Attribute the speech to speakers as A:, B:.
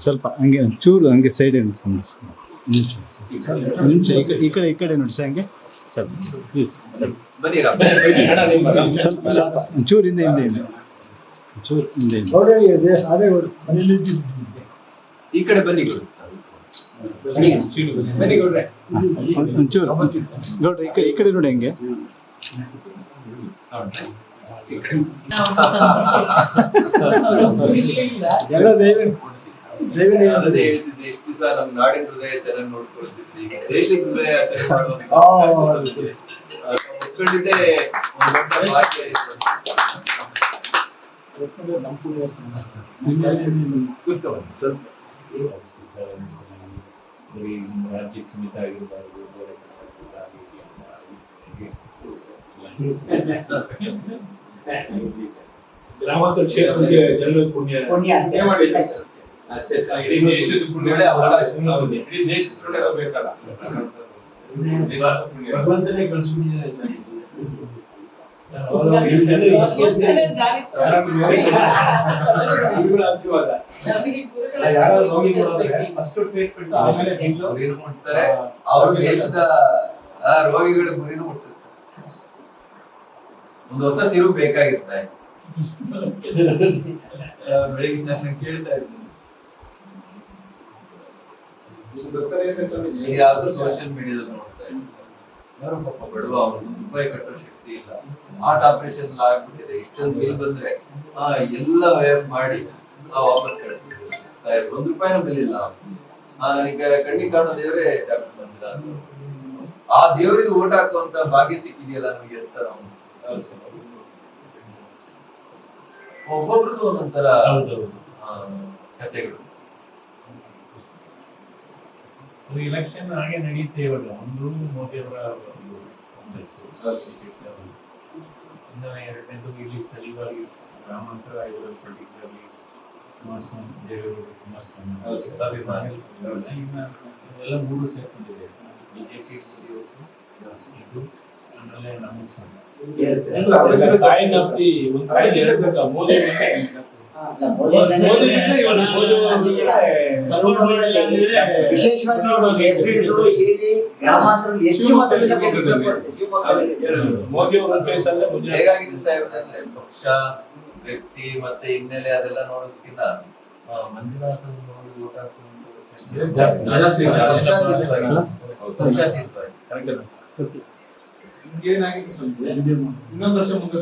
A: ಸ್ವಲ್ಪ ಹಂಗೆ ಚೂರು ಹಂಗೆ ಸೈಡ್ ನಿಂತ್ಕೊಂಡು ನಿಮಿಷ ಈ ಕಡೆ ಈ ಕಡೆ ಈ ಕಡೆ ನೋಡಿ ಸರ್ ಹಂಗೆ. ಸ್ವಲ್ಪ ಪ್ಲೀಸ್ ಸ್ವಲ್ಪ.
B: ಬನ್ನಿ ರಾಮ್.
A: ಸ್ವಲ್ಪ ಸ್ವಲ್ಪ ಹಿಂದೆ ಹಿಂದೆ ಹಿಂದೆ ಒಂಚೂರು ಹಿಂದೆ ಹಿಂದೆ
B: ಈ ಕಡೆ ಬನ್ನಿ ಗುರು ಬನ್ನಿ ಗೌಡ್ರೆ.
A: ಒಂದ್- ಒಂಚೂರು ನೋಡ್ರಿ ಈ ಕಡೆ ಈ ಕಡೆ ನೋಡಿ ಹೆಂಗೆ.
B: ಈ ಕಡೆ
C: ಎಲ್ಲ
B: ಅದೇ ಹೇಳ್ತಿದ್ದೆ ಎಷ್ಟು ದಿವಸ ನಮ್ಮ ನಾಡಿನ ಹೃದಯ ಚೆನ್ನಾಗಿ ನೋಡ್ಕೊಳ್ತೀವಿ ಈಗ ದೇಶದ ಹೃದಯ ಮಾಡುವಂತ
C: ಆ,
B: ಬಂದಿದೆ. ಆ, ನಾವು ಒಂದು ದೊಡ್ಡ ಭಾಗ್ಯ ಇದು.
D: ರಾಜ್ಯಕ್ಕೆ ಸೀಮಿತ ಆಗಿರಬಾರ್ದು ಬೇರೆ ಗ್ರಾಮಾಂತರ ಕ್ಷೇತ್ರಕ್ಕೆ ಜನರ ಪುಣ್ಯ
C: ಪುಣ್ಯ ಅಂತ
D: ಮಾಡಿಲ್ಲ ಸರ್. ಅಷ್ಟೇ ಸರ್, ಇಡೀ ದೇಶದ ಪುಣ್ಯ ಇಡೀ ದೇಶದ ಪುಣ್ಯ ಬೇಕಲ್ಲ.
C: ಭಗವಂತನೇ ಕಳಿಸ್ಬಿಟ್ಟಿದ್ದಾರೆ
B: ಅವರು ದೇಶದ ರೋಗಿಗಳ ಗುರಿನೂ ಒಂದು ಹೊಸ ತಿರುವು ಬೇಕಾಗಿರುತ್ತೆ ಆ, ಬೆಳಿಗ್ಗೆ ನಾನು ಕೇಳ್ತಾ ಇದ್ದೀನಿ ಯಾವ್ದೋ ಸೋಷಿಯಲ್ ಮೀಡಿಯಾದಲ್ಲಿ ನೋಡ್ತಾ ಇದ್ದೀನಿ ಯಾರೋ ಪಾಪ ಬಡವ ಅವನು ರೂಪಾಯಿ ಕಟ್ಟೋ ಶಕ್ತಿ ಇಲ್ಲ. ಹಾರ್ಟ್ ಆಪರೇಷನ್ ಆಗ್ಬಿಟ್ಟಿದೆ. ಇಷ್ಟೊಂದು ಬಿಲ್ ಬಂದ್ರೆ ಆ ಎಲ್ಲ ವ್ಯಯ ಮಾಡಿ ವಾಪಸ್ ಕಳಿಸ್ಬಿಟ್ಟು ಸಾಹೇಬ್ ಒಂದ್ ರೂಪಾಯಿನೂ ಬಿಲ್ ಇಲ್ಲ. ನನಗೆ ಕಣ್ಣಿ ಕಾಣೋ ದೇವರೇ ಡಾಕ್ಟರ್ ಬಂದಿಲ್ಲ ಆ ದೇವರಿಗೆ ಓಟ್ ಹಾಕುವಂತ ಭಾಗ್ಯ ಸಿಕ್ಕಿದೆಯಲ್ಲ ನಮಗೆ ಅಂತ ನಾವು. ಒಬ್ಬೊಬ್ರದ್ದು. ಆ, ಕಥೆಗಳು.
D: ಅದು ಎಲೆಕ್ಷನ್ ಹಾಗೆ ನಡೆಯುತ್ತೆ ಇವಾಗ ಒಂದು ಮೋದಿ ಅವರ ಒಂದು ಕಾಂಗ್ರೆಸ್ ಇನ್ನು ಎರಡನೇದು ಇಲ್ಲಿ ಸ್ಥಳೀಯವಾಗಿ ಗ್ರಾಮಾಂತರ ಇದರಲ್ಲಿ ಪರ್ಟಿಕ್ಯುಲರ್ಲಿ ಕುಮಾರಸ್ವಾಮಿ. ದೇವೇಗೌಡ ಕುಮಾರಸ್ವಾಮಿ ಇವೆಲ್ಲ ಮೂರು ಸೇರ್ಕೊಂಡಿದೆ. ಬಿಜೆಪಿ ಇದು ಆಮೇಲೆ ನಮ್ಮ ಹೇಳ್ಬೇಕು ಮೋದಿ
C: ವಿಶೇಷವಾಗಿ ಗ್ರಾಮಾಂತರದಲ್ಲಿ ಹೆಚ್ಚು
B: ಹೇಗಾಗಿದೆ ಸಾಹೇಬ್ ಅಂದ್ರೆ ಪಕ್ಷ ವ್ಯಕ್ತಿ ಮತ್ತೆ ಹಿನ್ನೆಲೆ ಅದೆಲ್ಲ ನೋಡೋದಕ್ಕಿಂತ ಮಂಜುನಾಥ್
D: ಏನಾಗಿತ್ತು ಇನ್ನೊಂದು ವರ್ಷ ಮುಂದೆ